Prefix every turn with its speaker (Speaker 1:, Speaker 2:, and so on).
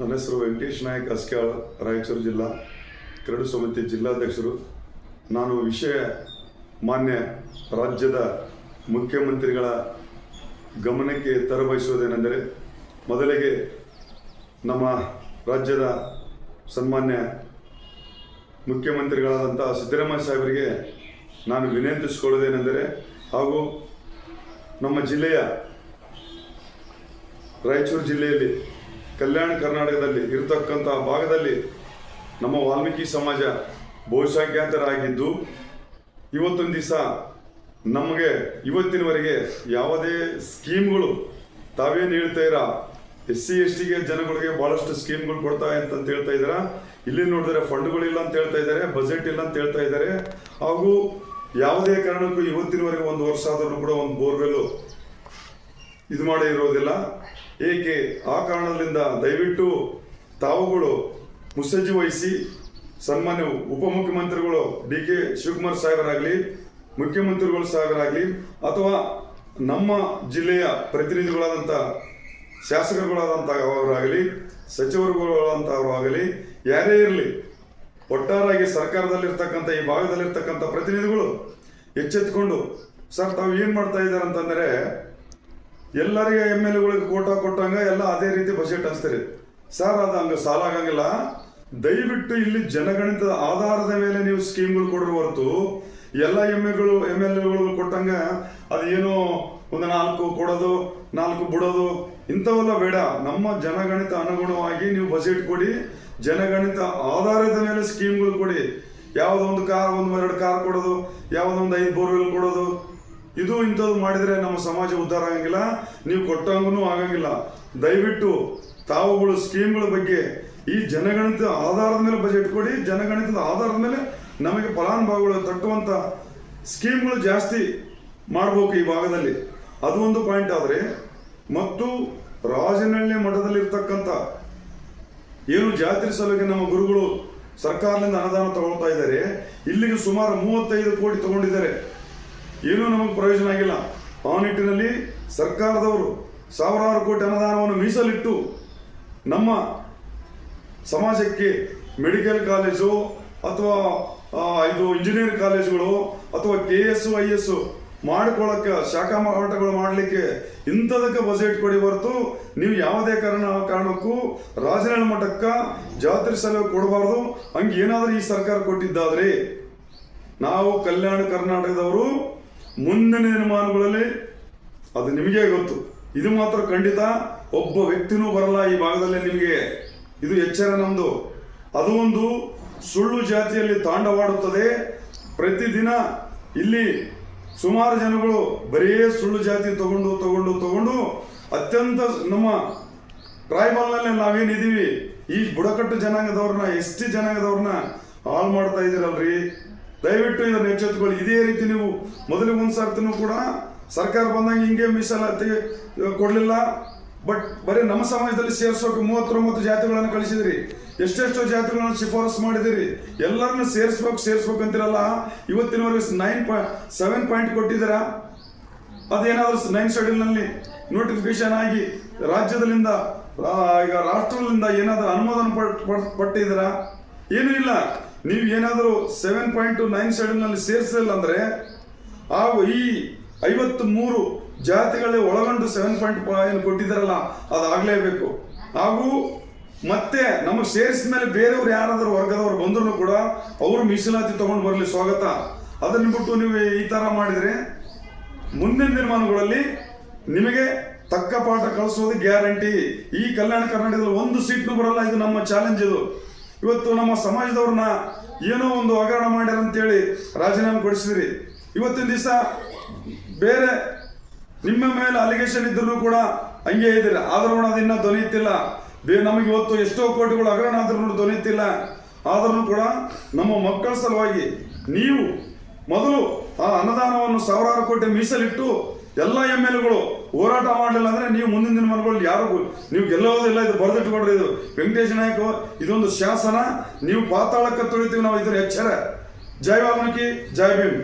Speaker 1: ನನ್ನ ಹೆಸರು ವೆಂಕಟೇಶ್ ನಾಯಕ್ ಅಸ್ಕ್ಯಾಳ್, ರಾಯಚೂರು ಜಿಲ್ಲಾ, ಕರಡು ಸಮಿತಿ ಜಿಲ್ಲಾಧ್ಯಕ್ಷರು. ನಾನು ವಿಷಯ ಮಾನ್ಯ ರಾಜ್ಯದ ಮುಖ್ಯಮಂತ್ರಿಗಳ ಗಮನಕ್ಕೆ ತರಬಯಸುವುದೇನೆಂದರೆ, ಮೊದಲಿಗೆ ನಮ್ಮ ರಾಜ್ಯದ ಸನ್ಮಾನ್ಯ ಮುಖ್ಯಮಂತ್ರಿಗಳಾದಂಥ ಸಿದ್ದರಾಮಯ್ಯ ಸಾಹೇಬರಿಗೆ ನಾನು ವಿನಂತಿಸಿಕೊಳ್ಳೋದೇನೆಂದರೆ ಹಾಗೂ ನಮ್ಮ ಜಿಲ್ಲೆಯ ರಾಯಚೂರು ಜಿಲ್ಲೆಯಲ್ಲಿ ಕಲ್ಯಾಣ ಕರ್ನಾಟಕದಲ್ಲಿ ಇರತಕ್ಕಂತಹ ಭಾಗದಲ್ಲಿ ನಮ್ಮ ವಾಲ್ಮೀಕಿ ಸಮಾಜ ಬಹುಸಂಖ್ಯಾತರಾಗಿದ್ದು, ಇವತ್ತೊಂದು ದಿವಸ ನಮಗೆ ಇವತ್ತಿನವರೆಗೆ ಯಾವುದೇ ಸ್ಕೀಮ್ಗಳು ತಾವೇನು ಹೇಳ್ತಾ ಇರ ಎಸ್ ಸಿ, ಎಸ್ ಟಿಗೆ ಜನಗಳಿಗೆ ಭಾಳಷ್ಟು ಸ್ಕೀಮ್ಗಳು ಕೊಡ್ತಾ ಅಂತ ಹೇಳ್ತಾ ಇದ್ದಾರೆ? ಇಲ್ಲಿ ನೋಡಿದ್ರೆ ಫಂಡ್ಗಳಿಲ್ಲ ಅಂತ ಹೇಳ್ತಾ ಇದ್ದಾರೆ, ಬಜೆಟ್ ಇಲ್ಲ ಅಂತ ಹೇಳ್ತಾ ಇದ್ದಾರೆ. ಹಾಗೂ ಯಾವುದೇ ಕಾರಣಕ್ಕೂ ಇವತ್ತಿನವರೆಗೆ ಒಂದು ವರ್ಷ ಆದರೂ ಕೂಡ ಒಂದು ಬೋರ್ವೆಲ್ ಇದು ಮಾಡೇ ಇರೋದಿಲ್ಲ. ಏಕೆ ಆ ಕಾರಣದಿಂದ ದಯವಿಟ್ಟು ತಾವುಗಳು ಮುಸ್ಸಜ್ಜಿ ವಹಿಸಿ ಸನ್ಮಾನ್ಯ ಉಪಮುಖ್ಯಮಂತ್ರಿಗಳು ಡಿ ಕೆ ಶಿವಕುಮಾರ್ ಸಾಹೇಬರಾಗಲಿ, ಮುಖ್ಯಮಂತ್ರಿಗಳು ಸಾಹೇಬರಾಗಲಿ ಅಥವಾ ನಮ್ಮ ಜಿಲ್ಲೆಯ ಪ್ರತಿನಿಧಿಗಳಾದಂಥ ಶಾಸಕರುಗಳಾದಂಥ ಅವರಾಗಲಿ ಸಚಿವರುಗಳಾದಂಥವರಾಗಲಿ, ಯಾರೇ ಇರಲಿ, ಒಟ್ಟಾರಾಗಿ ಸರ್ಕಾರದಲ್ಲಿರ್ತಕ್ಕಂಥ ಈ ಭಾಗದಲ್ಲಿರ್ತಕ್ಕಂಥ ಪ್ರತಿನಿಧಿಗಳು ಎಚ್ಚೆತ್ತುಕೊಂಡು ಸರ್, ತಾವು ಏನು ಮಾಡ್ತಾ ಇದ್ದಾರೆ ಅಂತಂದರೆ ಎಲ್ಲರಿಗೆ ಎಂ ಎಲ್ ಎಗಳಿಗೆ ಕೋಟಾ ಕೊಟ್ಟಂಗ ಎಲ್ಲ ಅದೇ ರೀತಿ ಬಜೆಟ್ ಅನ್ಸ್ತೀರಿ ಸರ್ ಅದು ಹಂಗೆ ಸಾಲ ಆಗಂಗಿಲ್ಲ. ದಯವಿಟ್ಟು ಇಲ್ಲಿ ಜನಗಣಿತದ ಆಧಾರದ ಮೇಲೆ ನೀವು ಸ್ಕೀಮ್ಗಳು ಕೊಡ್ರಿ ಹೊರತು. ಎಲ್ಲ ಎಂ ಎಗಳು ಎಂ ಎಲ್ ಎಗಳು ಕೊಟ್ಟಂಗ ಅದು ಏನೋ ಒಂದು ನಾಲ್ಕು ಕೊಡೋದು, ನಾಲ್ಕು ಬಿಡೋದು, ಇಂಥವೆಲ್ಲ ಬೇಡ. ನಮ್ಮ ಜನಗಣಿತ ಅನುಗುಣವಾಗಿ ನೀವು ಬಜೆಟ್ ಕೊಡಿ. ಜನಗಣಿತ ಆಧಾರದ ಮೇಲೆ ಸ್ಕೀಮ್ಗಳು ಕೊಡಿ. ಯಾವುದೋ ಒಂದು ಕಾರ್ ಒಂದು ಎರಡು ಕಾರ್ ಕೊಡೋದು, ಯಾವುದೋ ಒಂದು ಐದು ಬೋರ್ವೆಲ್ ಕೊಡೋದು. ಇದು ಇಂಥದ್ದು ಮಾಡಿದರೆ ನಮ್ಮ ಸಮಾಜ ಉದ್ಧಾರ ಆಗಂಗಿಲ್ಲ. ನೀವು ಕೊಟ್ಟಂಗೂ ಆಗಂಗಿಲ್ಲ. ದಯವಿಟ್ಟು ತಾವುಗಳು ಸ್ಕೀಮ್ಗಳ ಬಗ್ಗೆ ಈ ಜನಗಣಿತ ಆಧಾರದ ಮೇಲೆ ಬಜೆಟ್ ಕೊಡಿ. ಜನಗಣಿತದ ಆಧಾರದ ಮೇಲೆ ನಮಗೆ ಫಲಾನುಭವಿಗಳು ತಟ್ಟುವಂಥ ಸ್ಕೀಮ್ಗಳು ಜಾಸ್ತಿ ಮಾಡಬೇಕು ಈ ಭಾಗದಲ್ಲಿ. ಅದು ಒಂದು ಪಾಯಿಂಟ್ ಆದರೆ, ಮತ್ತು ರಾಜನಹಳ್ಳಿ ಮಠದಲ್ಲಿರ್ತಕ್ಕಂಥ ಏನು ಜಾತ್ರೆ ಸಲುವಾಗಿ ನಮ್ಮ ಗುರುಗಳು ಸರ್ಕಾರದಿಂದ ಅನುದಾನ ತಗೊಳ್ತಾ ಇದ್ದಾರೆ. ಇಲ್ಲಿಗೆ ಸುಮಾರು ಮೂವತ್ತೈದು ಕೋಟಿ ತಗೊಂಡಿದ್ದಾರೆ. ಏನೂ ನಮಗೆ ಪ್ರಯೋಜನ ಆಗಿಲ್ಲ. ಆ ನಿಟ್ಟಿನಲ್ಲಿ ಸರ್ಕಾರದವರು ಸಾವಿರಾರು ಕೋಟಿ ಅನುದಾನವನ್ನು ಮೀಸಲಿಟ್ಟು ನಮ್ಮ ಸಮಾಜಕ್ಕೆ ಮೆಡಿಕಲ್ ಕಾಲೇಜು ಅಥವಾ ಇದು ಇಂಜಿನಿಯರ್ ಕಾಲೇಜುಗಳು ಅಥವಾ ಕೆ ಎಸ್ ಐ ಎಸ್ ಮಾಡ್ಕೊಳ್ಳೋಕೆ, ಶಾಖಾ ಮಾರಾಟಗಳು ಮಾಡಲಿಕ್ಕೆ ಇಂಥದಕ್ಕೆ ಬಜೆಟ್ ಕೊಡಿ ಹೊರತು ನೀವು ಯಾವುದೇ ಕಾರಣ, ಕಾರಣಕ್ಕೂ ರಾಜನಾಳ ಮಠಕ್ಕೆ ಜಾತ್ರೆ ಸಲಹೆ ಕೊಡಬಾರ್ದು. ಹಂಗೆ ಏನಾದರೂ ಈ ಸರ್ಕಾರ ಕೊಟ್ಟಿದ್ದಾದ್ರೆ, ನಾವು ಕಲ್ಯಾಣ ಕರ್ನಾಟಕದವರು ಮುಂದಿನ ದಿನಮಾನಗಳಲ್ಲಿ ಅದು ನಿಮಗೆ ಗೊತ್ತು. ಇದು ಮಾತ್ರ ಖಂಡಿತ ಒಬ್ಬ ವ್ಯಕ್ತಿನೂ ಬರಲ್ಲ ಈ ಭಾಗದಲ್ಲಿ ನಿಮಗೆ. ಇದು ಎಚ್ಚರ ನಮ್ಮದು ಅದು ಒಂದು ಸುಳ್ಳು ಜಾತಿಯಲ್ಲಿ ತಾಂಡವಾಡುತ್ತದೆ. ಪ್ರತಿದಿನ ಇಲ್ಲಿ ಸುಮಾರು ಜನಗಳು ಬರೀ ಸುಳ್ಳು ಜಾತಿ ತಗೊಂಡು ತಗೊಂಡು ತಗೊಂಡು ಅತ್ಯಂತ ನಮ್ಮ ಟ್ರೈಬಲ್ನಲ್ಲಿ ನಾವೇನಿದ್ದೀವಿ? ಈ ಬುಡಕಟ್ಟು ಜನಾಂಗದವ್ರನ್ನ ಎಸ್ ಟಿ ಜನಾಂಗದವ್ರನ್ನ ಹಾಳು ಮಾಡ್ತಾ ಇದ್ದೀರಲ್ರಿ? ದಯವಿಟ್ಟು ಇದನ್ನು ಎಚ್ಚೆತ್ತುಕೊಳ್ಳಿ. ಇದೇ ರೀತಿ ನೀವು ಮೊದಲಿಗೆ ಒಂದು ಸರ್ತಿನೂ ಕೂಡ ಸರ್ಕಾರ ಬಂದಂಗೆ ಹಿಂಗೆ ಮೀಸಲಾತಿ ಕೊಡಲಿಲ್ಲ. ಬಟ್ ಬರೀ ನಮ್ಮ ಸಮಾಜದಲ್ಲಿ ಸೇರಿಸೋಕೆ ಮೂವತ್ತೊಂಬತ್ತು ಜಾತಿಗಳನ್ನು ಕಳಿಸಿದಿರಿ. ಎಷ್ಟೆಷ್ಟೋ ಜಾತಿಗಳನ್ನು ಶಿಫಾರಸು ಮಾಡಿದಿರಿ ಎಲ್ಲರನ್ನು ಸೇರಿಸ್ಬೇಕು ಸೇರಿಸ್ಬೇಕು ಅಂತಿರಲ್ಲ? ಇವತ್ತಿನವರೆಗೆ ನೈನ್ ಪಾಯಿಂಟ್ ಸೆವೆನ್ ಪಾಯಿಂಟ್ ಕೊಟ್ಟಿದ್ದೀರಾ? ಅದೇನಾದರೂ ನೈನ್ ಶೆಡ್ಯೂಲ್ನಲ್ಲಿ ನೋಟಿಫಿಕೇಶನ್ ಆಗಿ ರಾಜ್ಯದಲ್ಲಿಂದ ಈಗ ರಾಷ್ಟ್ರದಿಂದ ಏನಾದರೂ ಅನುಮೋದನೆ ಪಟ್ ಪಟ್- ಪಟ್ಟಿದ್ದೀರಾ? ಏನೂ ಇಲ್ಲ. ನೀವು ಏನಾದರೂ ಸೆವೆನ್ ಪಾಯಿಂಟ್ ನೈನ್ ಸೆವೆನ್ನಲ್ಲಿ ಸೇರಿಸಲಿಲ್ಲ ಅಂದರೆ, ಆ ಈ ಐವತ್ತು ಮೂರು ಜಾತಿಗಳೇ ಒಳಗೊಂಡು ಸೆವೆನ್ ಪಾಯಿಂಟ್ ಏನು ಕೊಟ್ಟಿದ್ದಾರಲ್ಲ, ಅದಾಗಲೇಬೇಕು. ಹಾಗೂ ಮತ್ತೆ ನಮಗೆ ಸೇರಿಸಿದ ಮೇಲೆ ಬೇರೆಯವ್ರು ಯಾರಾದರೂ ವರ್ಗದವರು ಬಂದ್ರು ಕೂಡ ಅವರು ಮೀಸಲಾತಿ ತಗೊಂಡು ಬರಲಿ ಸ್ವಾಗತ. ಅದನ್ನು ಬಿಟ್ಟು ನೀವು ಈ ಥರ ಮಾಡಿದರೆ, ಮುಂದಿನ ದಿನಮಾನಗಳಲ್ಲಿ ನಿಮಗೆ ತಕ್ಕ ಪಾಠ ಕಳಿಸೋದು ಗ್ಯಾರಂಟಿ. ಈ ಕಲ್ಯಾಣ ಕರ್ನಾಟಕದಲ್ಲಿ ಒಂದು ಸೀಟ್ನು ಬರಲ್ಲ, ಇದು ನಮ್ಮ ಚಾಲೆಂಜ್ ಇದು. ಇವತ್ತು ನಮ್ಮ ಸಮಾಜದವ್ರನ್ನ ಏನೋ ಒಂದು ಹಗರಣ ಮಾಡ್ಯಾರ ಅಂತೇಳಿ ರಾಜೀನಾಮೆ ಕೊಡಿಸಿದ್ರಿ. ಇವತ್ತಿನ ದಿವಸ ಬೇರೆ ನಿಮ್ಮ ಮೇಲೆ ಅಲಿಗೇಷನ್ ಇದ್ರೂ ಕೂಡ ಹಂಗೆ ಇದಿಲ್ಲ ಆದ್ರೂ ಕೂಡ ಅದು ಇನ್ನೂ ದೊರೆಯುತ್ತಿಲ್ಲ ಬೇ ನಮಗೆ ಇವತ್ತು ಎಷ್ಟೋ ಕೋಟಿಗಳು ಹಗರಣ ಆದ್ರೂ ದೊರೆಯುತ್ತಿಲ್ಲ ಆದ್ರೂ ಕೂಡ ನಮ್ಮ ಮಕ್ಕಳ ಸಲುವಾಗಿ ನೀವು ಮೊದಲು ಆ ಅನುದಾನವನ್ನು ಸಾವಿರಾರು ಕೋಟಿ ಮೀಸಲಿಟ್ಟು ಎಲ್ಲ ಎಂ ಎಲ್ ಎಗಳು ಹೋರಾಟ ಮಾಡಲಿಲ್ಲ ಅಂದ್ರೆ ನೀವು ಮುಂದಿನ ದಿನಮಾನಗಳಲ್ಲಿ ಯಾರು ನೀವು ಗೆಲ್ಲೋದಿಲ್ಲ ಇದು ಬರೆದಿಟ್ಕೊಡ್ರಿ ಇದು ವೆಂಕಟೇಶ ನಾಯಕ್ ಇದೊಂದು ಶಾಸನ. ನೀವು ಪಾತಾಳಕ್ಕೆ ತುಳಿತೀವಿ, ನಾವು ಇದರ ಎಚ್ಚರ. ಜೈ ವಾಲ್ಮೀಕಿ, ಜೈ ಭೀಮ್.